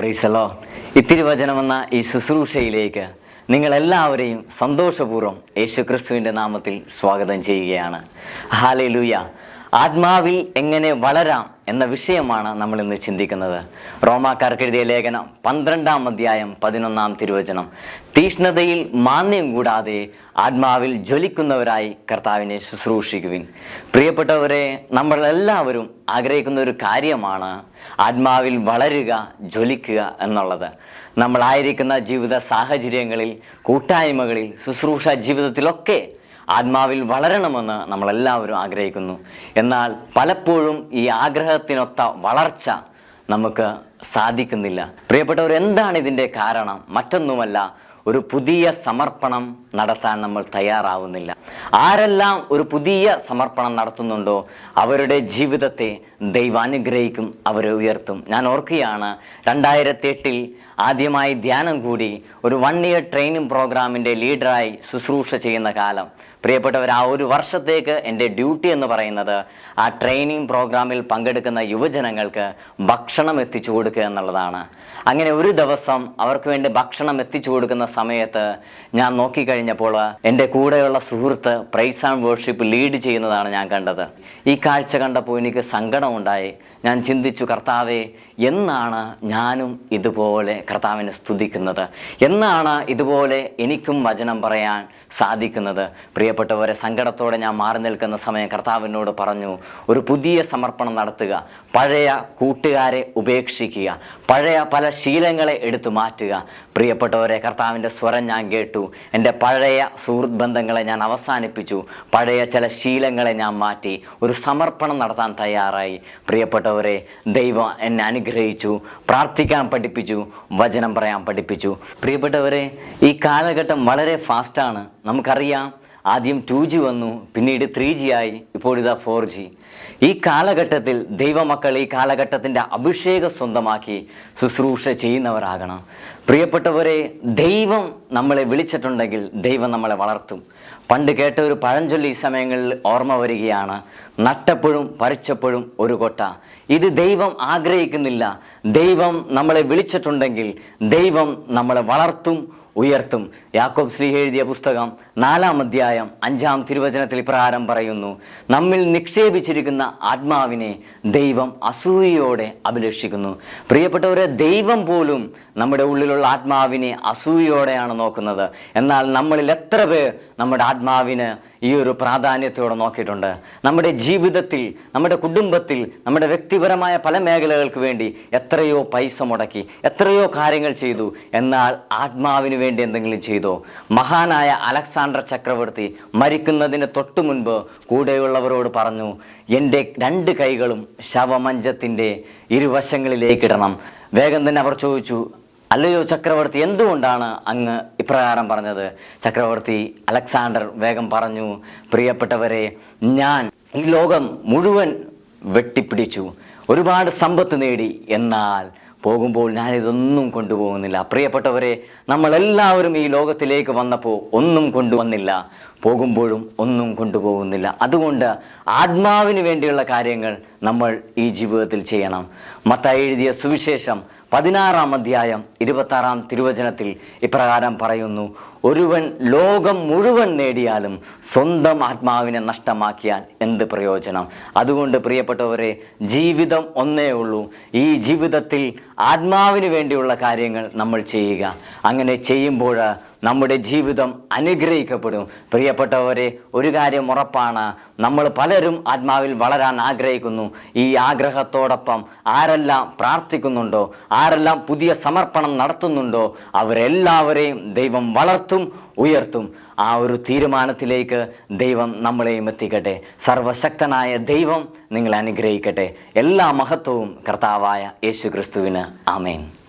പ്രൈസലോ ഇത്തിരിവചനമെന്ന ഈ ശുശ്രൂഷയിലേക്ക് നിങ്ങളെല്ലാവരെയും സന്തോഷപൂർവം യേശു ക്രിസ്തുവിന്റെ നാമത്തിൽ സ്വാഗതം ചെയ്യുകയാണ്. ഹാലേ ലൂയ ആത്മാവിൽ എങ്ങനെ വളരാം എന്ന വിഷയമാണ് നമ്മൾ ഇന്ന് ചിന്തിക്കുന്നത്. റോമാക്കാർക്ക് എഴുതിയ ലേഖനം പന്ത്രണ്ടാം അധ്യായം പതിനൊന്നാം തിരുവചനം. തീഷ്ണതയിൽ മാന്യം കൂടാതെ ആത്മാവിൽ ജ്വലിക്കുന്നവരായി കർത്താവിനെ ശുശ്രൂഷിക്കുവിൻ. പ്രിയപ്പെട്ടവരെ നമ്മളെല്ലാവരും ആഗ്രഹിക്കുന്ന ഒരു കാര്യമാണ് ആത്മാവിൽ വളരുക ജ്വലിക്കുക എന്നുള്ളത്. നമ്മളായിരിക്കുന്ന ജീവിത സാഹചര്യങ്ങളിൽ കൂട്ടായ്മകളിൽ ശുശ്രൂഷ ജീവിതത്തിലൊക്കെ ആത്മാവിൽ വളരണമെന്ന് നമ്മളെല്ലാവരും ആഗ്രഹിക്കുന്നു. എന്നാൽ പലപ്പോഴും ഈ ആഗ്രഹത്തിനൊത്ത വളർച്ച നമുക്ക് സാധിക്കുന്നില്ല. പ്രിയപ്പെട്ടവർ എന്താണ് ഇതിന്റെ കാരണം? മറ്റൊന്നുമല്ല ഒരു പുതിയ സമർപ്പണം നടത്താൻ നമ്മൾ തയ്യാറാവുന്നില്ല. ആരെല്ലാം ഒരു പുതിയ സമർപ്പണം നടത്തുന്നുണ്ടോ അവരുടെ ജീവിതത്തെ ദൈവം അനുഗ്രഹിക്കും അവരെ ഉയർത്തും. ഞാൻ ഓർക്കുകയാണ് രണ്ടായിരത്തി എട്ടിൽ ആദ്യമായി ധ്യാനം കൂടി ഒരു വൺ ഇയർ ട്രെയിനിങ് പ്രോഗ്രാമിന്റെ ലീഡറായി ശുശ്രൂഷ ചെയ്യുന്ന കാലം. പ്രിയപ്പെട്ടവർ ആ ഒരു വർഷത്തേക്ക് എന്റെ ഡ്യൂട്ടി എന്ന് പറയുന്നത് ആ ട്രെയിനിങ് പ്രോഗ്രാമിൽ പങ്കെടുക്കുന്ന യുവജനങ്ങൾക്ക് ഭക്ഷണം എത്തിച്ചു കൊടുക്കുക എന്നുള്ളതാണ്. അങ്ങനെ ഒരു ദിവസം അവർക്ക് വേണ്ടി ഭക്ഷണം എത്തിച്ചു കൊടുക്കുന്ന സമയത്ത് ഞാൻ നോക്കിക്കഴിഞ്ഞപ്പോൾ എന്റെ കൂടെയുള്ള സുഹൃത്ത് പ്രൈസ് ആൻഡ് വേർഷിപ്പ് ലീഡ് ചെയ്യുന്നതാണ് ഞാൻ കണ്ടത്. ഈ കാഴ്ച കണ്ടപ്പോൾ എനിക്ക് സങ്കടമുണ്ടായി ഞാൻ ചിന്തിച്ചു കർത്താവെ എന്നാണ് ഞാനും ഇതുപോലെ കർത്താവിനെ സ്തുതിക്കുന്നത്? എന്നാണ് ഇതുപോലെ എനിക്കും വചനം പറയാൻ സാധിക്കുന്നത്? പ്രിയപ്പെട്ടവരെ സങ്കടത്തോടെ ഞാൻ മാറി നിൽക്കുന്ന സമയം കർത്താവിനോട് പറഞ്ഞു ഒരു പുതിയ സമർപ്പണം നടത്തുക പഴയ കൂട്ടുകാരെ ഉപേക്ഷിക്കുക പഴയ പല ശീലങ്ങളെ എടുത്തു മാറ്റുക. പ്രിയപ്പെട്ടവരെ കർത്താവിന്റെ സ്വരം ഞാൻ കേട്ടു. എന്റെ പഴയ സുഹൃത്ത് ബന്ധങ്ങളെ ഞാൻ അവസാനിപ്പിച്ചു. പഴയ ചില ശീലങ്ങളെ ഞാൻ മാറ്റി. ഒരു സമർപ്പണം നടത്താൻ തയ്യാറായി. പ്രിയപ്പെട്ടവരെ ദൈവം എന്നെ അനുഗ്രഹിച്ചു പ്രാർത്ഥിക്കാൻ പഠിപ്പിച്ചു വചനം പറയാൻ പഠിപ്പിച്ചു. പ്രിയപ്പെട്ടവരെ ഈ കാലഘട്ടം വളരെ ഫാസ്റ്റാണ് നമുക്കറിയാം ആദ്യം ടു ജി വന്നു പിന്നീട് ത്രീ ജി ആയി ഇപ്പോൾ ഇതാ ഫോർ ജി ഈ കാലഘട്ടത്തിൽ ദൈവമക്കൾ ഈ കാലഘട്ടത്തിന്റെ അഭിഷേകം സ്വന്തമാക്കി ശുശ്രൂഷ ചെയ്യുന്നവരാകണം. പ്രിയപ്പെട്ടവരെ ദൈവം നമ്മളെ വിളിച്ചിട്ടുണ്ടെങ്കിൽ ദൈവം നമ്മളെ വളർത്തും. പണ്ട് കേട്ട ഒരു പഴഞ്ചൊല്ലി സമയങ്ങളിൽ ഓർമ്മ വരികയാണ് നട്ടപ്പോഴും പറിച്ചപ്പോഴും ഒരു കൊട്ട. ഇത് ദൈവം ആഗ്രഹിക്കുന്നില്ല. ദൈവം നമ്മളെ വിളിച്ചിട്ടുണ്ടെങ്കിൽ ദൈവം നമ്മളെ വളർത്തും ഉയർത്തും. യാക്കോബ് ശ്രീ എഴുതിയ പുസ്തകം നാലാം അധ്യായം അഞ്ചാം തിരുവചനത്തിൽ ഇപ്രകാരം പറയുന്നു നമ്മിൽ നിക്ഷേപിച്ചിരിക്കുന്ന ആത്മാവിനെ ദൈവം അസൂയയോടെ അഭിലഷിക്കുന്നു. പ്രിയപ്പെട്ടവരെ ദൈവം പോലും നമ്മുടെ ഉള്ളിലുള്ള ആത്മാവിനെ അസൂയയോടെയാണ് നോക്കുന്നത്. എന്നാൽ നമ്മളിൽ എത്ര പേർ നമ്മുടെ ആത്മാവിന് ഈ ഒരു പ്രാധാന്യത്തോടെ നോക്കിയിട്ടുണ്ട്. നമ്മുടെ ജീവിതത്തിൽ നമ്മുടെ കുടുംബത്തിൽ നമ്മുടെ വ്യക്തിപരമായ പല മേഖലകൾക്ക് വേണ്ടി എത്രയോ പൈസ മുടക്കി എത്രയോ കാര്യങ്ങൾ ചെയ്തു. എന്നാൽ ആത്മാവിന് വേണ്ടി എന്തെങ്കിലും ചെയ്തോ? മഹാനായ അലക്സാണ്ടർ ചക്രവർത്തി മരിക്കുന്നതിന് തൊട്ടു മുൻപ് കൂടെയുള്ളവരോട് പറഞ്ഞു എന്റെ രണ്ട് കൈകളും ശവമഞ്ചത്തിന്റെ ഇരുവശങ്ങളിലേക്കിടണം വേഗം തന്നെ അവർ ചോദിച്ചു അല്ലയോ ചക്രവർത്തി എന്തുകൊണ്ടാണ് അങ്ങ് ഇപ്രകാരം പറഞ്ഞത്? ചക്രവർത്തി അലക്സാണ്ടർ വേഗം പറഞ്ഞു പ്രിയപ്പെട്ടവരെ ഞാൻ ഈ ലോകം മുഴുവൻ വെട്ടിപ്പിടിച്ചു. ഒരുപാട് സമ്പത്ത് നേടി. എന്നാൽ പോകുമ്പോൾ ഞാനിതൊന്നും കൊണ്ടുപോകുന്നില്ല. പ്രിയപ്പെട്ടവരെ നമ്മളെല്ലാവരും ഈ ലോകത്തിലേക്ക് വന്നപ്പോൾ ഒന്നും കൊണ്ടുവന്നില്ല. പോകുമ്പോഴും ഒന്നും കൊണ്ടുപോകുന്നില്ല. അതുകൊണ്ട് ആത്മാവിന് വേണ്ടിയുള്ള കാര്യങ്ങൾ നമ്മൾ ഈ ജീവിതത്തിൽ ചെയ്യണം. മത്ത എഴുതിയ സുവിശേഷം പതിനാറാം അധ്യായം ഇരുപത്താറാം തിരുവചനത്തിൽ ഇപ്രകാരം പറയുന്നു ഒരുവൻ ലോകം മുഴുവൻ നേടിയാലും സ്വന്തം ആത്മാവിനെ നഷ്ടമാക്കിയാൽ എന്ത് പ്രയോജനം? അതുകൊണ്ട് പ്രിയപ്പെട്ടവരെ ജീവിതം ഒന്നേ ഉള്ളൂ. ഈ ജീവിതത്തിൽ ആത്മാവിന് വേണ്ടിയുള്ള കാര്യങ്ങൾ നമ്മൾ ചെയ്യുക. അങ്ങനെ ചെയ്യുമ്പോൾ നമ്മുടെ ജീവിതം അനുഗ്രഹിക്കപ്പെടും. പ്രിയപ്പെട്ടവരെ ഒരു കാര്യം ഉറപ്പാണ്. നമ്മൾ പലരും ആത്മാവിൽ വളരാൻ ആഗ്രഹിക്കുന്നു. ഈ ആഗ്രഹത്തോടൊപ്പം ആരെല്ലാം പ്രാർത്ഥിക്കുന്നുണ്ടോ? ആരെല്ലാം പുതിയ സമർപ്പണം നടത്തുന്നുണ്ടോ? അവരെല്ലാവരെയും ദൈവം വളർത്തും. ഉയർത്തും ആ ഒരു തീരുമാനത്തിലേക്ക് ദൈവം നമ്മളെയും എത്തിക്കട്ടെ. സർവശക്തനായ ദൈവം നിങ്ങളെ അനുഗ്രഹിക്കട്ടെ. എല്ലാ മഹത്വവും കർത്താവായ യേശു ക്രിസ്തുവിന് ആമേൻ.